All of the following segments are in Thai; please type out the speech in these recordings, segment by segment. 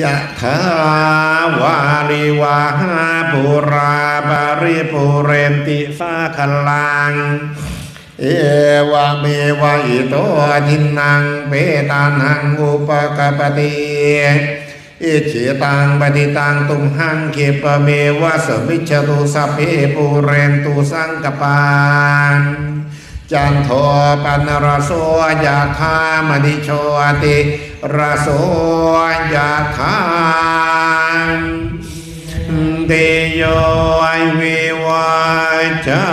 ยะถาวาริวาหาปุราบาริปุเรนติสาคลัง เอวะเมวะอิโตทินังเปตานังอุปกปปติอิจิตังปฏิตังตุมหังคิปเมวะสมิจตุสัพเพปุเรนตุสังกปานจันโทปันรโสยะธามณิโชติ รโสยะธาเตโยวิวัจจั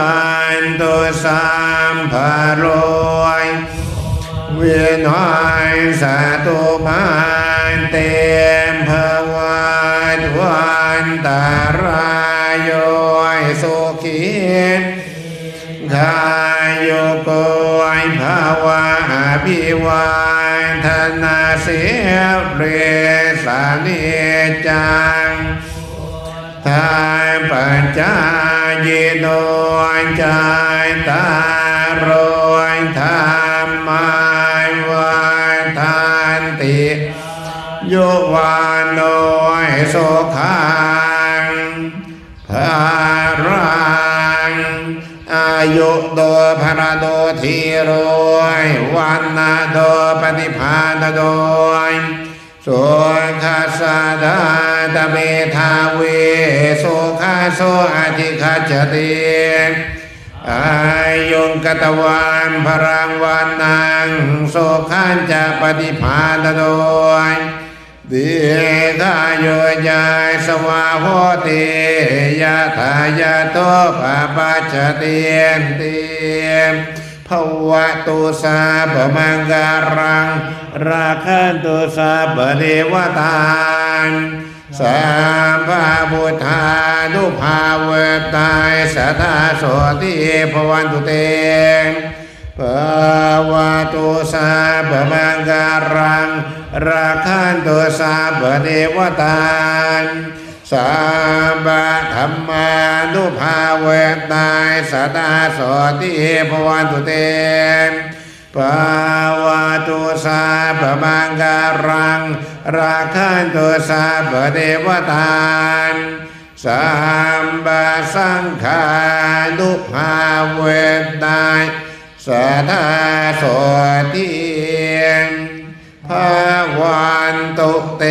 นตุสัมภโรยเวียนหายสาตุมันเตมภวันวันตารายโยสุขีกายโยโกภาวะอภิวั ธนาเสียเรสานิจังทายปัญจายโนยใจตารอยธรรมายวันทันติโยวานโนยโสขังภารัง อายุโดภรโดทีโรยวันนาโดปฏิภาณโดยสุขัสสะดาตเมธาเวสุขาโสอธิคัจจติอายุงกตวันพรังวันนังโสขันจะปฏิภาณโดย ดีกายโยยายสวาโหติยะทายะโตปะปัจเตียนเตียนภวะตุสาบมังการัง ราคันตุสาบเดวตานสามภาพุทธานุภาเวตายสัทธาโสติภวันตุเต ภวะตุสาบมังการังราคันตุสาบเดวตานสาบะธรรมานุภาเวตายสตาโสติภวันตุเตปาวาตุสาปมังการังราคันตุสาปเดวตานสามบะสังขานุภาเวตาย สัทธาโสติภาวันตุเต